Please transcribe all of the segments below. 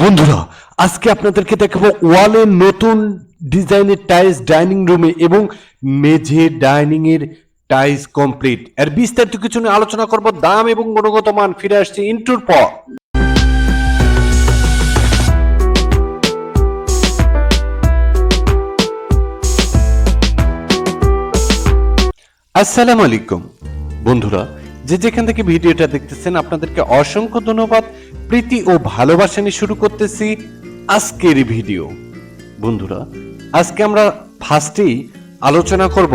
বন্ধুরা, আজকে আপনাদেরকে দেখাবো ওয়ালের নতুন ডিজাইনের টাইলস ডাইনিং রুমে এবং মেঝে ডাইনিং এর টাইলস কমপ্লিট। এর বিস্তারিত কিছু নিয়ে আলোচনা করব, দাম এবং গুণগত মান ফিরে আসছে ইন্টুর পর। আসসালামু আলাইকুম। বন্ধুরা যে যেখান থেকে ভিডিওটা দেখতেছেন, আপনাদেরকে অসংখ্য ধন্যবাদ। প্রীতি ও ভালোবাসা নিয়ে শুরু করতেছি আজকের ভিডিও। বন্ধুরা, আজকে আমরা ফার্স্টেই আলোচনা করব,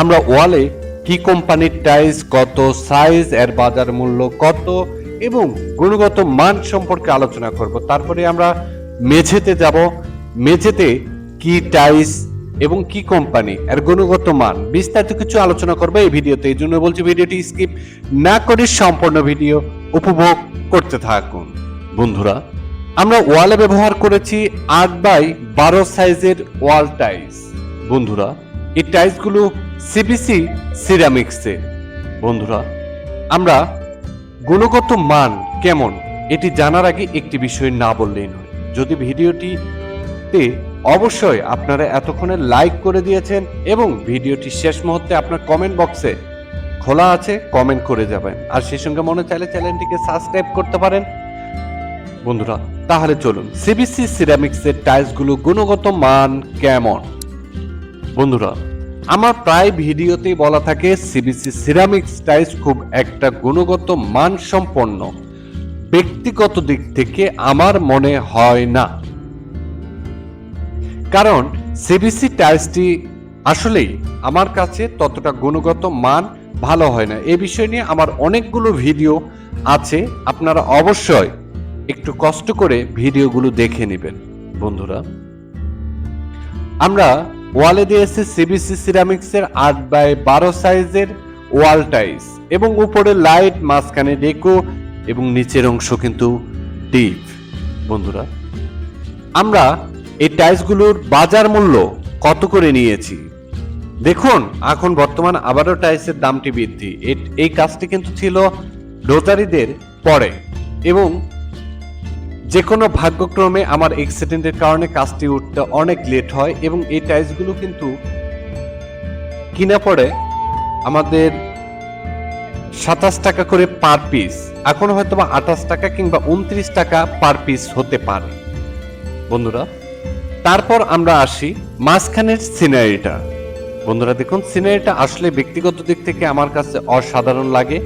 আমরা ওয়ালে কি কোম্পানির টাইলস, কত সাইজ, এর বাজার মূল্য কত এবং গুণগত মান সম্পর্কে আলোচনা করব। তারপরে আমরা মেঝেতে যাব। মেঝেতে কি টাইলস এবং কি কোম্পানি, এর গুণগত মান, বিস্তারিত কিছু আলোচনা করবে এই ভিডিওতে। এই জন্য বলছি ভিডিওটি স্কিপ না করে সম্পূর্ণ ভিডিও উপভোগ করতে থাকুন। বন্ধুরা, আমরা ওয়ালে ব্যবহার করেছি আট বাই বারো সাইজের ওয়াল টাইলস। বন্ধুরা, এই টাইলসগুলো সিবিসি সিরামিক্সের বন্ধুরা, আমরা গুণগত মান কেমন, এটি জানার আগে একটি বিষয় না বললেই নয়। যদি ভিডিওটিতে অবশ্যই আপনারা এতক্ষণে লাইক করে দিয়েছেন এবং ভিডিওটি শেষ মুহূর্তে আপনার কমেন্ট বক্সে খোলা আছে কমেন্ট করে যাবেন। আর সেই সঙ্গে মনে চাইলে চ্যানেলটিকে সাবস্ক্রাইব করতে পারেন। বন্ধুরা, তাহলে চলুন। সিবিসি সিরামিক্সের টাইলসগুলো গুণগত মান কেমন? বন্ধুরা, আমার প্রায় ভিডিওতেই বলা থাকে সিবিসি সিরামিক্স টাইলস খুব একটা গুণগত মান সম্পন্ন ব্যক্তিগত দিক থেকে আমার মনে হয় না। কারণ সিবিসি টাইলসটি আসলেই আমার কাছে ততটা গুণগত মান ভালো হয় না। এ বিষয় নিয়ে আমার অনেকগুলো ভিডিও আছে, আপনারা অবশ্যই একটু কষ্ট করে ভিডিওগুলো দেখে নেবেন। বন্ধুরা, আমরা ওয়ালে দিয়েছি সিবিসি সিরামিক্সের আট বাই বারো সাইজের ওয়াল টাইলস এবং উপরে লাইট, মাঝখানে ডেকো এবং নিচের অংশ কিন্তু ডিপ। বন্ধুরা, আমরা এই টাইলসগুলোর বাজার মূল্য কত করে নিয়েছি? দেখুন, এখন বর্তমান আবারও টাইলসের দামটি বৃদ্ধি। এই কাজটি কিন্তু ছিল রোজারিদের পরে এবং যে কোনো ভাগ্যক্রমে আমার অ্যাক্সিডেন্টের কারণে কাজটি উঠতে অনেক লেট হয় এবং এই টাইলসগুলো কিন্তু কিনা পড়ে আমাদের সাতাশ টাকা করে পার পিস এখন হয়তো বা আঠাশ টাকা কিংবা উনত্রিশ টাকা পার পিস হতে পারে। বন্ধুরা তারপর আমরা আসি মাঝখানের সিনারিটা। বন্ধুরা দেখুন, সিনারিটা আসলে ব্যক্তিগত দিক থেকে আমার কাছে অসাধারণ লাগে।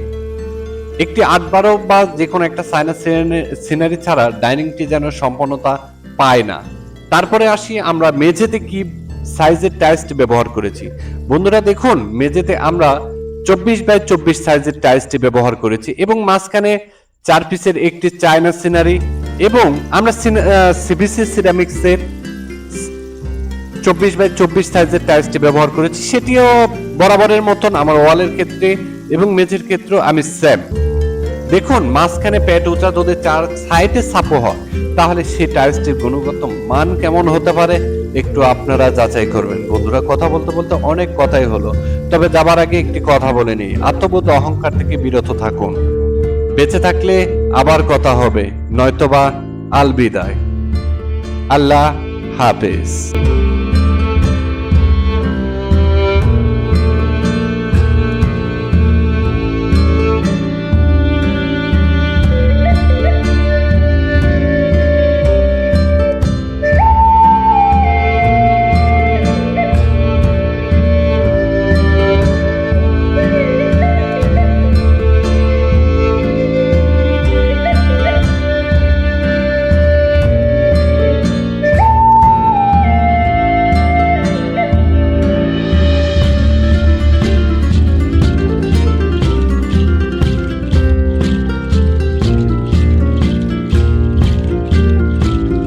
একটি আট বারো বা যে কোনো একটা সাইনাস সিনারি ছাড়া ডাইনিংটি যেন সম্পন্নতা পায় না। তারপরে আসি আমরা মেঝেতে কি সাইজের টাইলসটি ব্যবহার করেছি। বন্ধুরা দেখুন, মেঝেতে আমরা চব্বিশ বাই চব্বিশ সাইজের টাইলসটি ব্যবহার করেছি এবং মাঝখানে চার পিসের একটি চায়না সিনারি এবং আমরা সিবিসি সিরামিক্সের চব্বিশ বাই চব্বিশ সাইজের টাইলসটি ব্যবহার করেছি। সেটিও বরাবরের মতন আমার ওয়ালের ক্ষেত্রে এবং মেঝের ক্ষেত্রে আমি সেম দেখুন, মাঝখানে প্যাট উঁচা যদি চার সাইডে সাপো হয়, তাহলে সেই টাইলসটির গুণগত মান কেমন হতে পারে? একটু আপনারা যাচাই করবেন। বন্ধুরা, কথা বলতে বলতে অনেক কথাই হলো। তবে যাবার আগে একটি কথা বলে নিই। আত্মবোধ অহংকার থেকে বিরত থাকুন। বেঁচে থাকলে আবার কথা হবে। নয়তোবা আলবিদায়। আল্লাহ হাফেজ।